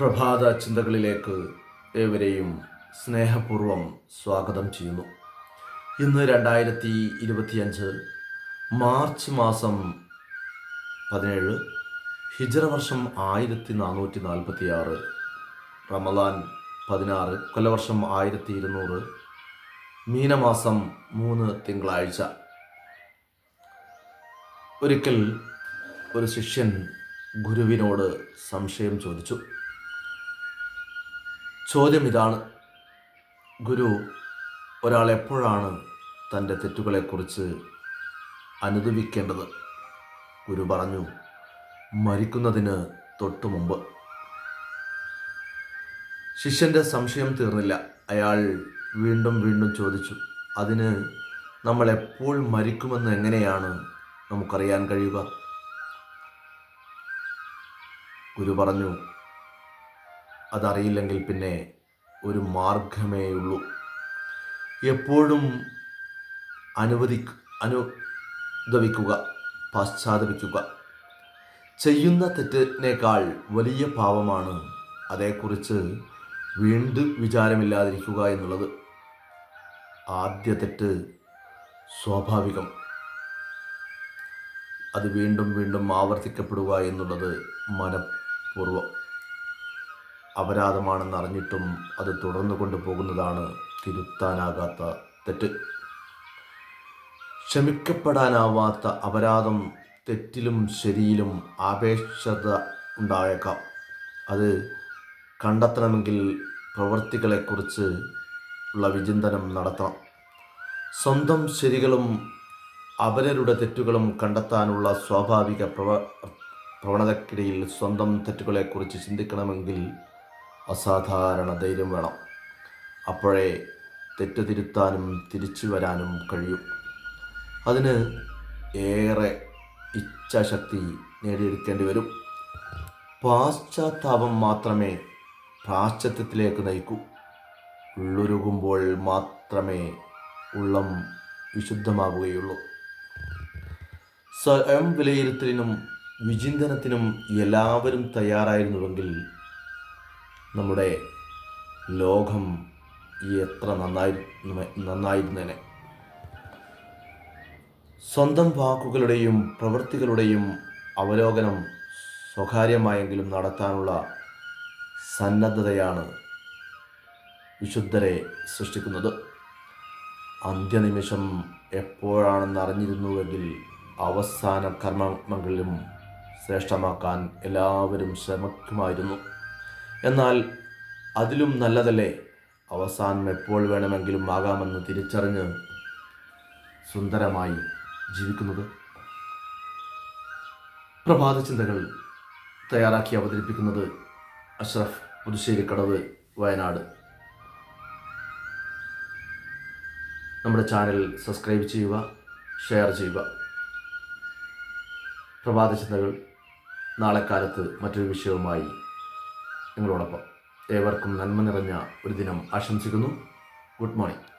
പ്രഭാത ചിന്തകളിലേക്ക് ഏവരെയും സ്നേഹപൂർവം സ്വാഗതം ചെയ്യുന്നു. ഇന്ന് രണ്ടായിരത്തി ഇരുപത്തിയഞ്ച് മാർച്ച് മാസം പതിനേഴ് ഹിജറ വർഷം ആയിരത്തി നാനൂറ്റി നാൽപ്പത്തി ആറ് റമദാൻ പതിനാറ് കൊല്ലവർഷം ആയിരത്തി ഇരുന്നൂറ് മീനമാസം മൂന്ന് തിങ്കളാഴ്ച. ഒരിക്കൽ ഒരു ശിഷ്യൻ ഗുരുവിനോട് സംശയം ചോദിച്ചു. ചോദ്യം ഇതാണ് ഗുരു ഒരാൾ എപ്പോഴാണ് തന്റെ തെറ്റുകളെക്കുറിച്ച് അനുദവിക്കേണ്ടത്? ഗുരു പറഞ്ഞു മരിക്കുന്നതിന് തൊട്ടു മുമ്പ്. ശിഷ്യന്റെ സംശയം തീർന്നില്ല. അയാൾ വീണ്ടും വീണ്ടും ചോദിച്ചു അതിന് നമ്മൾ എപ്പോൾ മരിക്കുമെന്ന് എങ്ങനെയാണ് നമുക്കറിയാൻ കഴിയുക? ഗുരു പറഞ്ഞു അതറിയില്ലെങ്കിൽ പിന്നെ ഒരു മാർഗമേ ഉള്ളൂ. എപ്പോഴും അനുവദി അനുദവിക്കുക പശ്ചാത്തപിക്കുക. ചെയ്യുന്ന തെറ്റിനേക്കാൾ വലിയ പാവമാണ് അതേക്കുറിച്ച് വീണ്ടും വിചാരമില്ലാതിരിക്കുക എന്നുള്ളത്. ആദ്യ തെറ്റ് സ്വാഭാവികം. അത് വീണ്ടും വീണ്ടും ആവർത്തിക്കപ്പെടുക എന്നുള്ളത് മനഃപൂർവം. അപരാധമാണെന്ന് അറിഞ്ഞിട്ടും അത് തുടർന്നു കൊണ്ടുപോകുന്നതാണ് തിരുത്താനാകാത്ത തെറ്റ്. ക്ഷമിക്കപ്പെടാനാവാത്ത അപരാധം തെറ്റിലും ശരിയിലും ആപേക്ഷത ഉണ്ടായേക്കാം. അത് കണ്ടെത്തണമെങ്കിൽ പ്രവൃത്തികളെക്കുറിച്ച് ഉള്ള വിചിന്തനം നടത്തണം. സ്വന്തം ശരികളും അവരരുടെ തെറ്റുകളും കണ്ടെത്താനുള്ള സ്വാഭാവിക പ്രവ പ്രവണതയ്ക്കിടയിൽ സ്വന്തം തെറ്റുകളെക്കുറിച്ച് ചിന്തിക്കണമെങ്കിൽ അസാധാരണ ധൈര്യം വേണം. അപ്പോഴേ തെറ്റ് തിരുത്താനും തിരിച്ചു വരാനും കഴിയും. അതിന് ഏറെ ഇച്ഛാശക്തി നേടിയെടുക്കേണ്ടി വരും. പാശ്ചാത്താപം മാത്രമേ പ്രാശ്ചത്യത്തിലേക്ക് നയിക്കൂ. ഉള്ളൊരുകുമ്പോൾ മാത്രമേ ഉള്ളം വിശുദ്ധമാവുകയുള്ളൂ. സ്വയം വിലയിരുത്തലിനും വിചിന്തനത്തിനും എല്ലാവരും തയ്യാറായിരുന്നുവെങ്കിൽ നമ്മുടെ ലോകം എത്ര നന്നായി നന്നായിരുന്നേനെ. സ്വന്തം വാക്കുകളുടെയും പ്രവൃത്തികളുടെയും അവലോകനം സ്വകാര്യമായെങ്കിലും നടത്താനുള്ള സന്നദ്ധതയാണ് വിശുദ്ധരെ സൃഷ്ടിക്കുന്നത്. അന്ത്യനിമിഷം എപ്പോഴാണെന്ന് അറിഞ്ഞിരുന്നുവെങ്കിൽ അവസാന കർമ്മങ്ങളിലും ശ്രേഷ്ഠമാക്കാൻ എല്ലാവരും ശ്രമിക്കുമായിരുന്നു. എന്നാൽ അതിലും നല്ലതല്ലേ? അവസാനം എപ്പോൾ വേണമെങ്കിലും ആകാമെന്ന് തിരിച്ചറിഞ്ഞ് സുന്ദരമായി ജീവിക്കുന്നത്? പ്രഭാത ചിന്തകൾ തയ്യാറാക്കി അവതരിപ്പിക്കുന്നത് അഷ്റഫ് പുതുശ്ശേരിക്കടവ് വയനാട്. നമ്മുടെ ചാനൽ സബ്സ്ക്രൈബ് ചെയ്യുക ഷെയർ ചെയ്യുക. പ്രഭാത ചിന്തകൾ നാളെ കാലത്ത് മറ്റൊരു വിഷയവുമായി നിങ്ങളോടൊപ്പം ഏവർക്കും നന്മ നിറഞ്ഞ ഒരു ദിനം ആശംസിക്കുന്നു. Good morning.